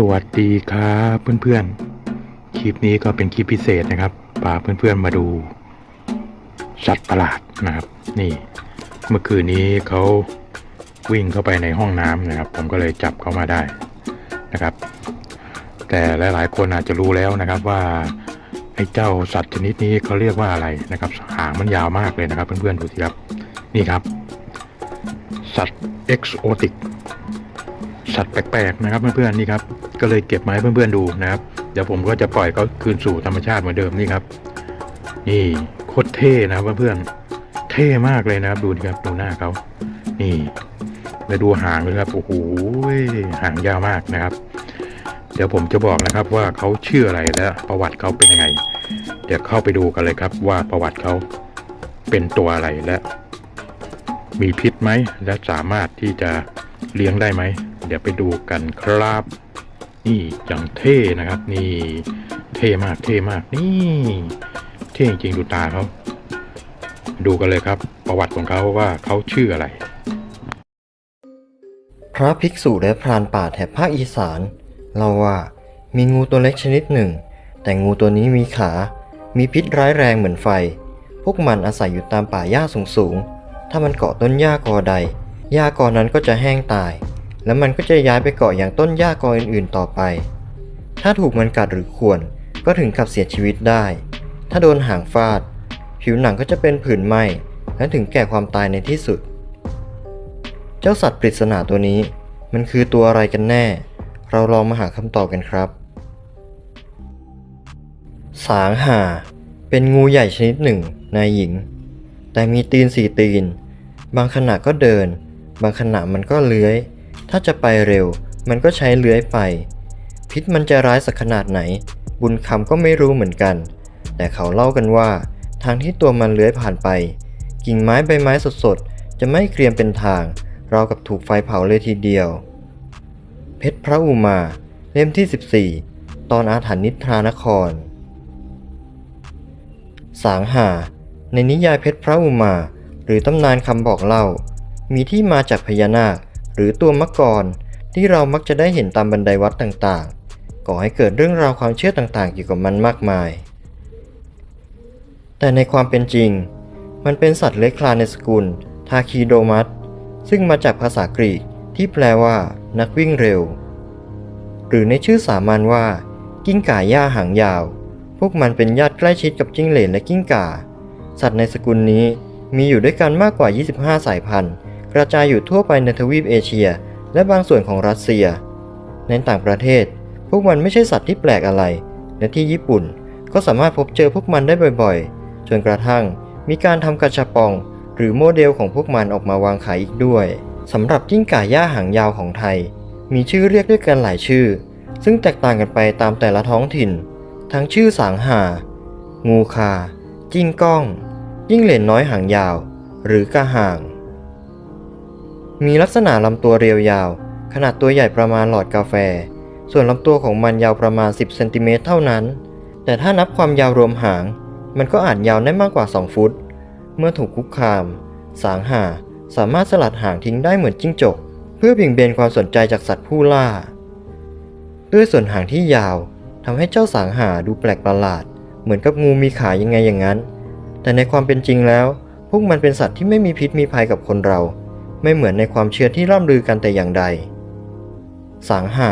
สวัสดีครับเพื่อนๆ คลิปนี้ก็เป็นคลิปพิเศษนะครับพาเพื่อนๆมาดูสัตว์ประหลาดนะครับ นี่ เมื่อคืนนี้เขาวิ่งเข้าไปในห้องน้ำนะครับ ผมก็เลยจับเขามาได้นะครับ แต่หลายๆคนอาจจะรู้แล้วนะครับว่าไอ้เจ้าสัตว์ชนิดนี้เขาเรียกว่าอะไรนะครับ หางมันยาวมากเลยนะครับ เพื่อนๆดูสิครับ นี่ครับ สัตว์เอ็กโอติก สัตว์แปลกๆนะครับเพื่อนๆนี่ครับก็เลยเก็บมาให้เพื่อนๆดูนะครับ เดี๋ยวผมก็จะปล่อยเขาคืนสู่ธรรมชาติเหมือนเดิมนี่ครับ นี่โคตรเท่นะครับเพื่อนๆเท่มากเลยนะครับดูดิครับดูหน้าเขานี่แล้วดูหางเลยครับโอ้โหหางยาวมากนะครับ เดี๋ยวผมจะบอกนะครับว่าเขาชื่ออะไรและประวัติเขาเป็นยังไง เดี๋ยวเข้าไปดูกันเลยครับ ว่าประวัติเขาเป็นตัวอะไรและ มีพิษไหมและสามารถที่จะเลี้ยงได้ไหม เดี๋ยวไปดูกันครับ นี่อย่างเท่นะครับ นี่เท่มากเท่มากนี่ เท่จริงดูตาเขาดูกันเลยครับ ประวัติของเขาว่าเขาชื่ออะไร พระภิกษุและพรานป่าแถบภาคอีสานเล่าว่ามีงูตัวเล็กชนิดหนึ่ง แต่งูตัวนี้มีขา มีพิษร้ายแรงเหมือนไฟ พวกมันอาศัยอยู่ตามป่าหญ้าสูงๆ ถ้ามันเกาะต้นหญ้ากอใดหญ้ากอนั้นก็จะแห้งตาย แล้วมันก็จะย้ายไปเกาะอย่างต้นหญ้ากออื่นๆต่อไป ถ้าถูกมันกัดหรือข่วน ก็ถึงกับเสียชีวิตได้ ถ้าโดนหางฟาด ผิวหนังก็จะเป็นผื่นไหม้และถึงแก่ความตายในที่สุด เจ้าสัตว์ปริศนาตัวนี้ มันคือตัวอะไรกันแน่ เราลองมาหาคำตอบกันครับ สางห่า เป็นงูใหญ่ชนิดหนึ่งนายหญิง แต่มีตีนสี่ตีน บางขณะก็เดิน บางขณะมันก็เลื้อย ถ้าจะไปเร็ว มันก็ใช้เลื้อยไป พิษมันจะร้ายสักขนาดไหน บุญคำก็ไม่รู้เหมือนกัน แต่เขาเล่ากันว่า ทางที่ตัวมันเลื้อยผ่านไป กิ่งไม้ใบไม้สดๆ จะไม่เกรียมเป็นทาง เรากับถูกไฟเผาเลยทีเดียว เพชรพระอุมา เล่มที่ 14 ตอนอาถรรพ์นิทรานคร สางหาในนิยายเพชรพระอุมา หรือตำนานคำบอกเล่า มีที่มาจากพญานาค หรือตัวมักกรที่เรามักจะได้เห็นตามบันไดวัดต่างๆ ก่อให้เกิดเรื่องราวความเชื่อต่างๆ เกี่ยวกับมันมากมาย แต่ในความเป็นจริง มันเป็นสัตว์เลื้อยคลานในสกุลทาคีโดมัสซึ่งมาจากภาษากรีกที่แปลว่า นักวิ่งเร็ว หรือในชื่อสามัญว่า กิ้งก่าหญ้าหางยาว พวกมันเป็นญาติใกล้ชิดกับจิ้งเหลนและกิ้งก่า สัตว์ในสกุลนี้มีอยู่ด้วยกันมากกว่า 25 สายพันธุ์ กระจายอยู่ทั่วไปในทวีปเอเชีย และบางส่วนของรัสเซีย ในต่างประเทศ พวกมันไม่ใช่สัตว์ที่แปลกอะไร และที่ญี่ปุ่นก็สามารถพบเจอพวกมันได้บ่อยๆ จนกระทั่งมีการทำกระชับปอง หรือโมเดลของพวกมันออกมาวางขายอีกด้วยสำหรับกิ้งก่าหญ้าหางยาวของไทย มีชื่อเรียกด้วยกันหลายชื่อ ซึ่งแตกต่างกันไปตามแต่ละท้องถิ่น ทั้งชื่อสางหา งูคา จิ้งก้อง ยิ่งเหลนน้อยหางยาว หรือกระห่าง มีลักษณะลำตัวเรียวยาว ขนาดตัวใหญ่ประมาณหลอดกาแฟ ส่วนลำตัวของมันยาวประมาณ 10เซนติเมตรเท่านั้น แต่ถ้านับความยาวรวมหาง มันก็อาจยาวได้มากกว่า 2 ฟุต เมื่อถูกคุกคาม สางหาสามารถสลัดหางทิ้งได้เหมือนจิ้งจก เพื่อเบี่ยงเบนความสนใจจากสัตว์ผู้ล่า ด้วยส่วนหางที่ยาวทำให้เจ้าสางหาดูแปลกประหลาด เหมือนกับงูมีขายังไงอย่างนั้น แต่ในความเป็นจริงแล้ว พวกมันเป็นสัตว์ที่ไม่มีพิษมีภัยกับคนเรา ไม่เหมือนในความเชื่อที่ร่ำลือกันแต่อย่างใด สางหา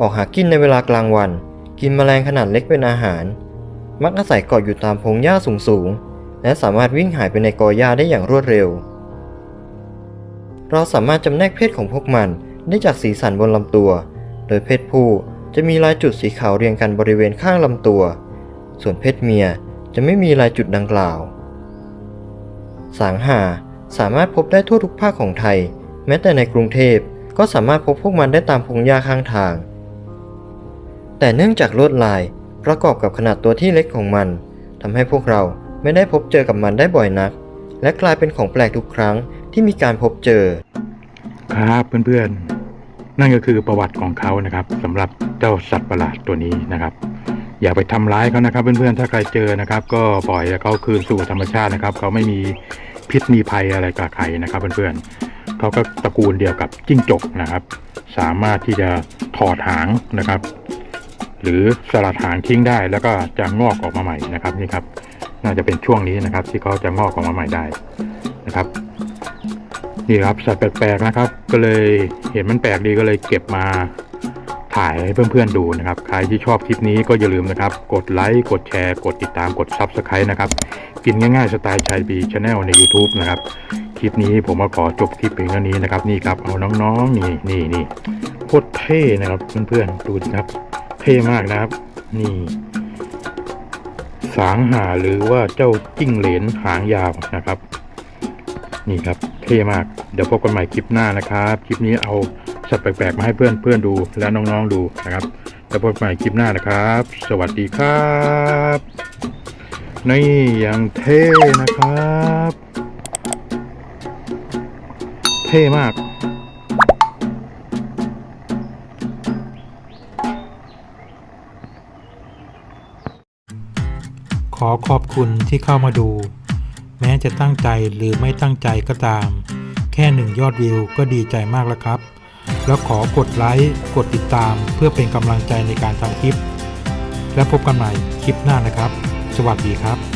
ออกหากินในเวลากลางวัน กินแมลงขนาดเล็กเป็นอาหาร มักอาศัยเกาะอยู่ตามพงหญ้าสูงๆ และสามารถวิ่งหายไปในกอหญ้าได้อย่างรวดเร็ว เราสามารถจำแนกเพศของพวกมันได้จากสีสันบนลำตัว โดยเพศผู้จะมีลายจุดสีขาวเรียงกันบริเวณข้างลำตัว ส่วนเพศเมียจะไม่มีลายจุดดังกล่าว สางหา สามารถพบได้ทั่วทุกภาคของไทย แม้แต่ในกรุงเทพก็สามารถพบพวกมันได้ตามพงหญ้าข้างทาง แต่เนื่องจากลวดลายประกอบกับขนาดตัวที่เล็กของมันทำให้พวกเราไม่ได้พบเจอกับมันได้บ่อยนัก และกลายเป็นของแปลกทุกครั้งที่มีการพบเจอ ครับเพื่อนๆ นั่นก็คือประวัติของเขานะครับสำหรับเจ้าสัตว์ประหลาดตัวนี้นะครับ อย่าไปทำร้ายเขานะครับ เพื่อนๆถ้าใครเจอนะครับ ก็ปล่อยให้เขาคืนสู่ธรรมชาตินะครับ เขาไม่มี พิษมีภัยอะไรกับใครนะครับเพื่อนๆเขาก็ตระกูลเดียวกับจิ้งจกนะครับ สามารถที่จะถอดหางนะครับ หรือสลัดหางทิ้งได้แล้วก็จะงอกออกมาใหม่นะครับนี่ครับ น่าจะเป็นช่วงนี้นะครับ ที่เขาจะงอกออกมาใหม่ได้นะครับนี่ครับสัตว์แปลกๆนะครับ ก็เลยเห็นมันแปลกดีก็เลยเก็บมาถ่ายให้เพื่อนๆดูนะครับ ใครที่ชอบคลิปนี้ก็อย่าลืมนะครับ กดไลค์ กดแชร์ กดติดตาม กด Subscribe นะครับ กินง่ายๆสไตล์ชายบีชาแนลใน YouTube นะครับ คลิปนี้ผมมาขอจบคลิปเพียงเท่านี้นะครับ นี่ครับเอาน้องๆนี่นี่นี่โคตรเท่นะครับเพื่อนๆดูสิครับ เท่มากนะครับ นี่ สางหาหรือว่าเจ้าจิ้งเหลนหางยาวนะครับ นี่ครับ เท่มาก เดี๋ยวพบกันใหม่คลิปหน้านะครับ คลิปนี้เอาสัตว์แปลกๆมาให้เพื่อนเพื่อนๆดูและน้องๆดูนะครับแล้วพบกันใหม่คลิปหน้านะครับ สวัสดีครับ นี่ยังเท่นะครับ เท่มาก ขอขอบคุณที่เข้ามาดู แม้จะตั้งใจหรือไม่ตั้งใจก็ตาม แค่หนึ่งยอดวิวก็ดีใจมากแล้วครับ แล้วขอกดไลค์กดติดตามเพื่อเป็นกำลังใจในการทำคลิป และพบกันใหม่คลิปหน้านะครับ สวัสดีครับ